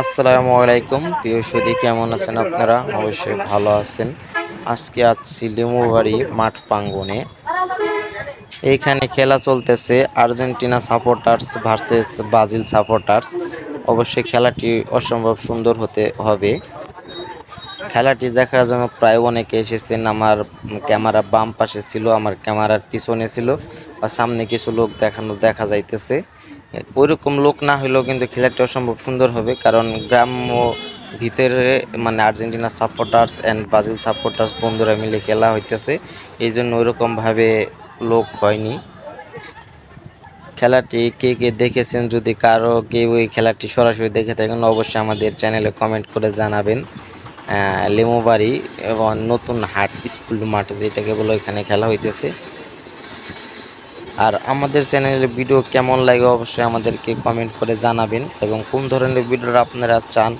আসসালামু আলাইকুম। প্রিয় সুদী কেমন আছেন আপনারা? অবশ্যই ভালো আছেন। আজকে আসছি লিমুবাড়ি মাঠ প্রাঙ্গনে এইখানে খেলা চলতেছে Argentina supporters versus Brazil supporters. অবশ্যই খেলাটি অসম্ভব সুন্দর হতে হবে। খেলাটি দেখার জন্য প্রায় অনেকে এসেছেন। আমার ক্যামেরা বাম পাশে ছিল, আমার ক্যামেরার পিছনে ছিল বা সামনে কিছু লোক দেখানো, দেখা যাইতেছে। ওইরকম লোক না হলেও কিন্তু খেলাটি অসম্ভব সুন্দর হবে, কারণ গ্রাম্য ভিতরে মানে Argentina supporters and Brazil supporters বন্ধুরা মিলে খেলা হইতেছে এই জন্য ওইরকমভাবে লোক হয়নি। খেলাটি কে কে দেখেছেন, যদি কারও কেউ ওই খেলাটি সরাসরি দেখে থাকেন, অবশ্যই আমাদের চ্যানেলে কমেন্ট করে জানাবেন। লেমুবাড়ি এবং নতুন হাট স্কুল মাঠ যেটাকে বলে, ওইখানে খেলা হইতেছে। আর আমাদের চ্যানেলের ভিডিও কেমন লাগে অবশ্যই আমাদেরকে কমেন্ট করে জানাবেন এবং কোন ধরনের ভিডিও আপনারা চান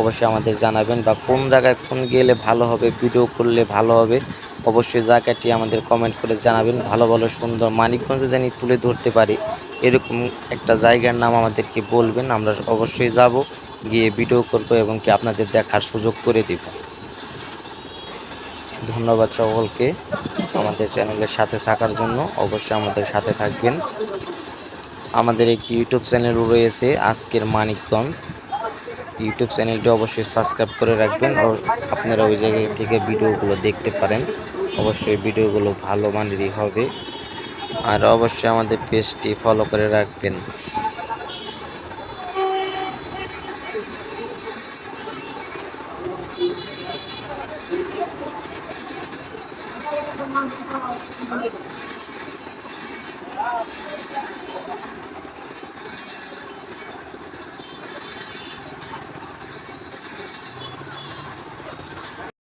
অবশ্যই আমাদের জানাবেন বা কোন জায়গায় কোন গেলে ভালো হবে, ভিডিও করলে ভালো হবে অবশ্যই জায়গাটি আমাদের কমেন্ট করে জানাবেন। ভালো ভালো, সুন্দর মানিকগঞ্জে জানি তুলে ধরতে পারি এরকম একটা জায়গার নাম আমাদেরকে বলবেন। আমরা অবশ্যই যাব, গিয়ে ভিডিও করব এবং কি আপনাদের দেখার সুযোগ করে দেব। ধন্যবাদ সকলকে। আমাদের চ্যানেলের সাথে থাকার জন্য অবশ্যই আমাদের সাথে থাকবেন। আমাদের একটি ইউটিউব চ্যানেলও রয়েছে, আজকের মানিকগঞ্জ। ইউটিউব চ্যানেলটি অবশ্যই সাবস্ক্রাইব করে রাখবেন ও আপনারা ওই জায়গা থেকে ভিডিওগুলো দেখতে পারেন। অবশ্যই ভিডিওগুলো ভালো মানেরই হবে। আর অবশ্যই আমাদের পেজটি ফলো করে রাখবেন। Thank you.